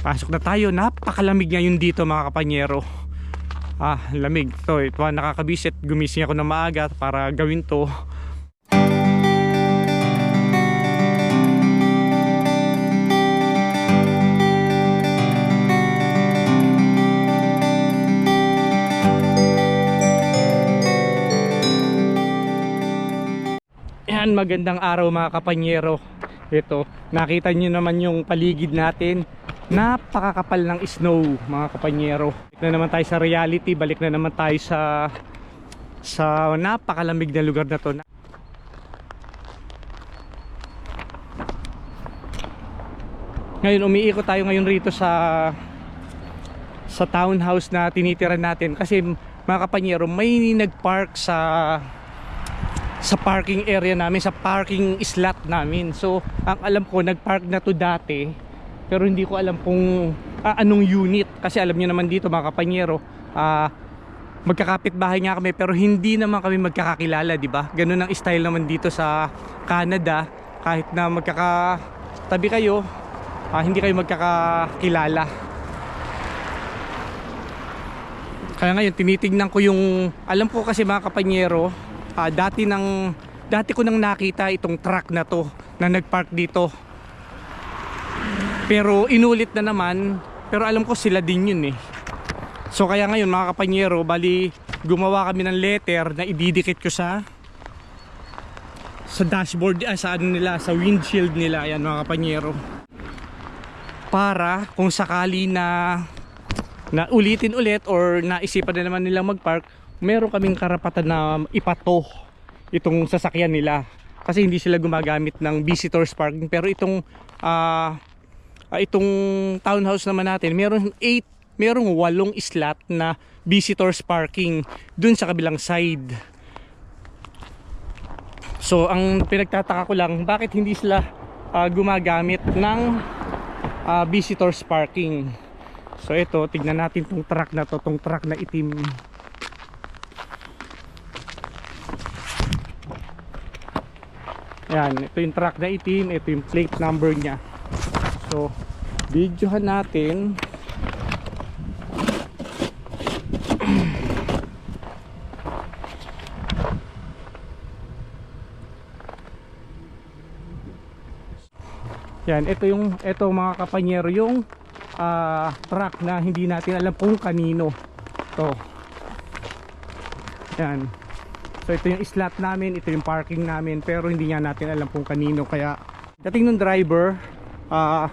Pasok na tayo. Napakalamig ngayon dito mga kapanyero. Ah, lamig. So, ito nakakabisit. Gumising ako na maaga para gawin to. Yan, magandang araw mga kapanyero. Ito, nakita nyo naman yung paligid natin. Napakakapal ng snow mga kapanyero. Balik na naman tayo sa reality, balik na naman tayo sa sa napakalamig na lugar na to. Ngayon, umiikot tayo ngayon rito sa sa townhouse na tinitira natin kasi mga kapanyero, may nagpark sa sa parking area namin, sa parking slot namin. So, ang alam ko, nagpark na to dati, pero hindi ko alam kung ah, anong unit. Kasi alam niyo naman dito mga kapanyero, ah, magkakapit bahay nga kami, pero hindi naman kami magkakakilala, di ba? Ganun ang style naman dito sa Canada, kahit na magkakatabi kayo, ah, hindi kayo magkakakilala. Kaya ngayon, tinitignan ko yung, alam ko kasi mga kapanyero, ah, dati nang dati ko nang nakita itong truck na to na nagpark dito pero inulit na naman pero alam ko sila din yun eh. So kaya ngayon mga kapanyero bali gumawa kami ng letter na ididikit ko sa sa dashboard ah, sa ano nila sa windshield nila ayan mga kapanyero. Para kung sakali na na ulitin ulit or naisipan na naman nilang magpark meron kaming karapatan na ipato itong sasakyan nila. Kasi hindi sila gumagamit ng visitors parking. Pero itong ah ah, itong townhouse naman natin meron 8 merong 8 slot na visitors parking dun sa kabilang side. So ang pinagtataka ko lang bakit hindi sila ah, gumagamit ng ah, visitors parking? So ito tignan natin tong truck na to tong truck na itim. Yan, ito yung truck na itim, ito yung plate number niya. So, videohan natin. Yan, ito yung ito mga kapanyero yung ah, truck na hindi natin alam kung kanino. To. Yan. So ito yung slot namin, ito yung parking namin pero hindi nga natin alam kung kanino kaya dating ng driver ah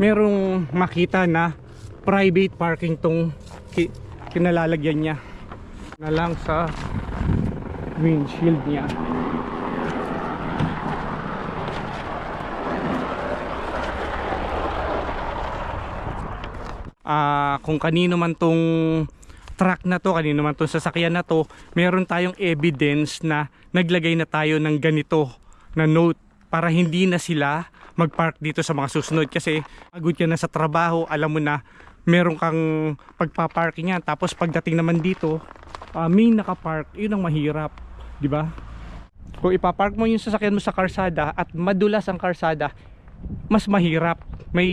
merong makita na private parking tong ki- kinalalagyan niya na lang sa windshield niya. Ah kung kanino man tong truck na to, kanino man tong sasakyan na to, meron tayong evidence na naglagay na tayo ng ganito na note para hindi na sila magpark dito sa mga susunod kasi pagod ka na sa trabaho, alam mo na meron kang pagpaparking yan. Tapos pagdating naman dito ah, may nakapark, yun ang mahirap di ba? Kung ipapark mo yung sasakyan mo sa karsada at madulas ang karsada mas mahirap. May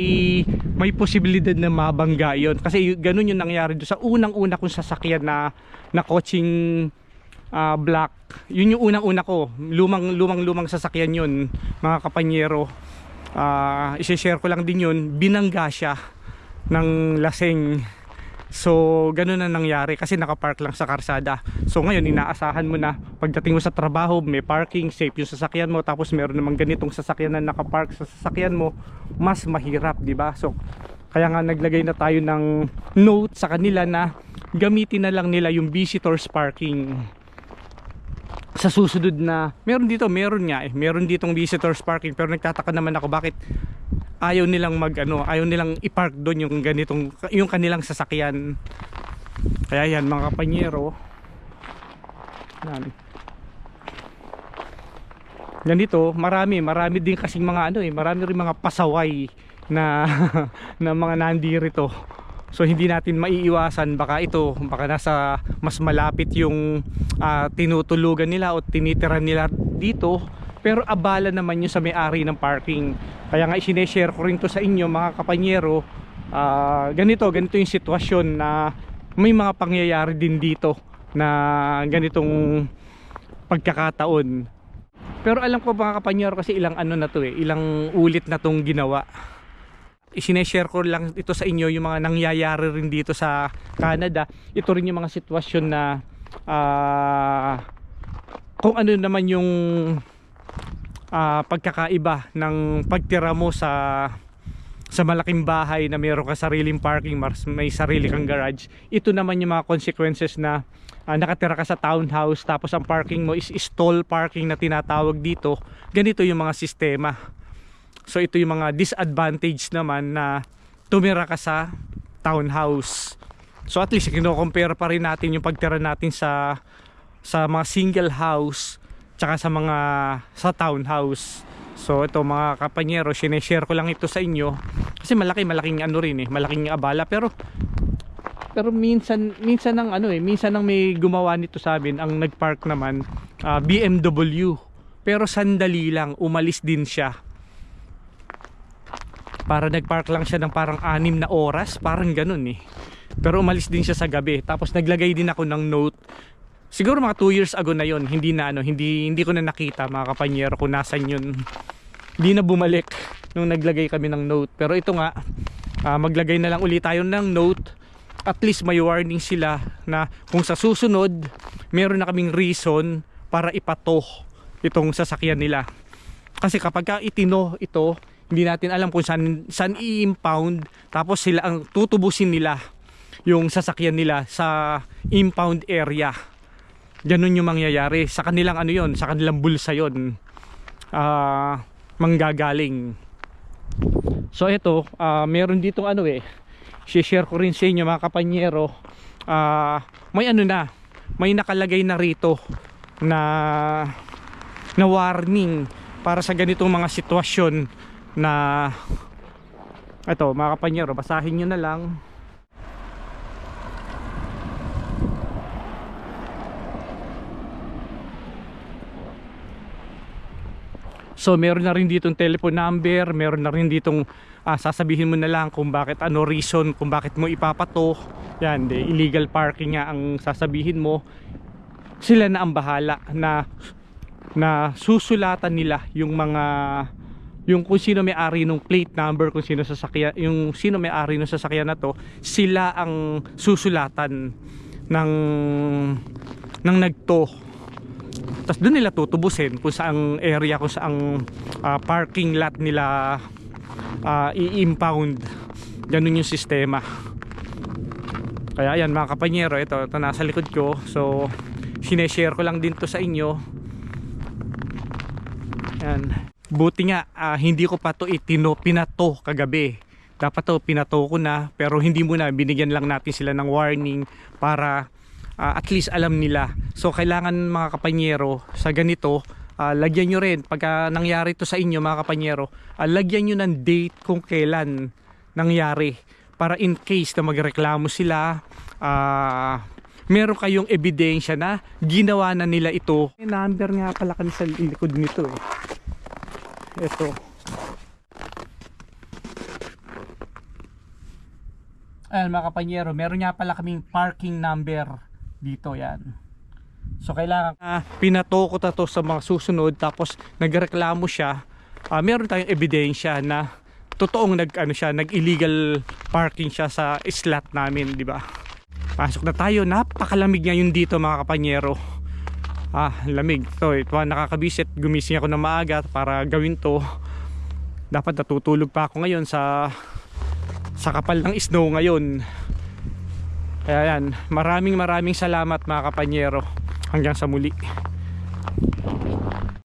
may posibilidad na mabangga yon kasi ganun yung nangyari doon sa unang-una kong sasakyan na na coaching ah, black yun yung unang-una ko. Lumang lumang lumang sasakyan yun mga kapanyero ah i-share ko lang din yun binangga siya ng laseng So, ganun na nangyari kasi nakapark lang sa karsada. So, ngayon, inaasahan mo na pagdating mo sa trabaho, may parking, safe yung sasakyan mo, tapos meron namang ganitong sasakyan na nakapark sa sasakyan mo, mas mahirap, ba? So, kaya nga naglagay na tayo ng note sa kanila na gamitin na lang nila yung visitors parking sa susunod na meron dito meron nga eh. Meron ditong visitors parking pero nagtataka naman ako bakit ayaw nilang mag ano ayaw nilang i-park doon yung ganitong yung kanilang sasakyan. Kaya yan mga kapanyero. Yan. Ganito marami marami din kasing mga ano eh marami rin mga pasaway na na mga nandirito so hindi natin maiiwasan baka ito baka nasa mas malapit yung ah, tinutulugan nila o tinitira nila dito pero abala naman yun sa may-ari ng parking kaya nga isineshare ko rin to sa inyo mga kapanyero ah, ganito, ganito yung sitwasyon na may mga pangyayari din dito na ganitong pagkakataon. Pero alam ko mga kapanyero kasi ilang ano na to eh, ilang ulit na tong ginawa. Isineshare ko lang ito sa inyo yung mga nangyayari rin dito sa Canada. Ito rin yung mga sitwasyon na ah, kung ano naman yung ah, pagkakaiba ng pagtira mo sa sa malaking bahay na mayroon ka sariling parking mas may sarili kang garage. Ito naman yung mga consequences na ah, nakatira ka sa townhouse tapos ang parking mo is stall parking na tinatawag dito. Ganito yung mga sistema so ito yung mga disadvantage naman na tumira ka sa townhouse. So at least kino-compare pa rin natin yung pagtira natin sa sa mga single house tsaka sa mga sa townhouse. So ito mga kapanyero sineshare ko lang ito sa inyo. Kasi malaki malaking ano rin eh malaking abala. Pero pero minsan minsan ng ano eh minsan nang may gumawa nito sa amin ang nagpark naman ah, BMW pero sandali lang umalis din siya para nagpark lang siya ng parang anim na oras parang ganun eh. Pero umalis din siya sa gabi. Tapos naglagay din ako ng note. Siguro mga 2 years ago na yon hindi na ano hindi hindi ko na nakita mga kapanyero kung nasan yun. Hindi na bumalik nung naglagay kami ng note. Pero ito nga ah, maglagay na lang ulit tayo ng note. At least may warning sila na kung sa susunod meron na kaming reason para ipato itong sasakyan nila. Kasi kapag ka itino ito hindi natin alam kung saan, saan i-impound. Tapos sila ang tutubusin nila yung sasakyan nila sa impound area. Ganun yung mangyayari. Sa kanilang ano yon sa kanilang bulsa yon ah manggagaling. So ito ah, meron ditong ano eh share ko rin sa inyo mga kapanyero. Ah, may ano na may nakalagay na rito na na warning para sa ganitong mga sitwasyon na ito mga kapanyero basahin nyo na lang So meron na rin ditong telephone number, meron na rin ditong ah, sasabihin mo na lang kung bakit ano reason, kung bakit mo ipapato. Yan, de, illegal parking nga ang sasabihin mo. Sila na ang bahala na na susulatan nila yung mga yung kung sino may-ari ng plate number, kung sino sasakyan, yung sino may-ari ng sasakyan na to, sila ang susulatan ng ng nagto. Tapos doon nila tutubusin kung saang area kung saang ah, parking lot nila ah, i-impound. Ganun yung sistema. Kaya yan mga kapanyero ito, ito nasa likod ko. So sineshare ko lang din to sa inyo. Yan buti nga ah, hindi ko pa to itino pinato kagabi. Dapat to pinato ko na pero hindi muna binigyan lang natin sila ng warning para ah, at least alam nila. So kailangan mga kapanyero sa ganito ah, lagyan nyo rin pagka nangyari to sa inyo mga kapanyero ah, lagyan nyo ng date kung kailan nangyari. Para in case na magreklamo sila ah, meron kayong ebidensya na ginawa na nila ito. May number nga pala kan sa likod nito eh ito Ayan mga kapanyero, meron nga pala kaming parking number dito yan. So kailangan uh, pinato ko to sa mga susunod tapos nagreklamo siya. ah, meron tayong ebidensya na totoong nag ano siya, nag illegal parking siya sa slot namin, di ba? Pasok na tayo. Napakalamig ngayon dito mga kapanyero. Ah, lamig. To, ito nakakabisit. Gumising ako na maaga para gawin to. Dapat natutulog pa ako ngayon sa sa kapal ng snow ngayon kaya yan maraming maraming salamat mga kapanyero hanggang sa muli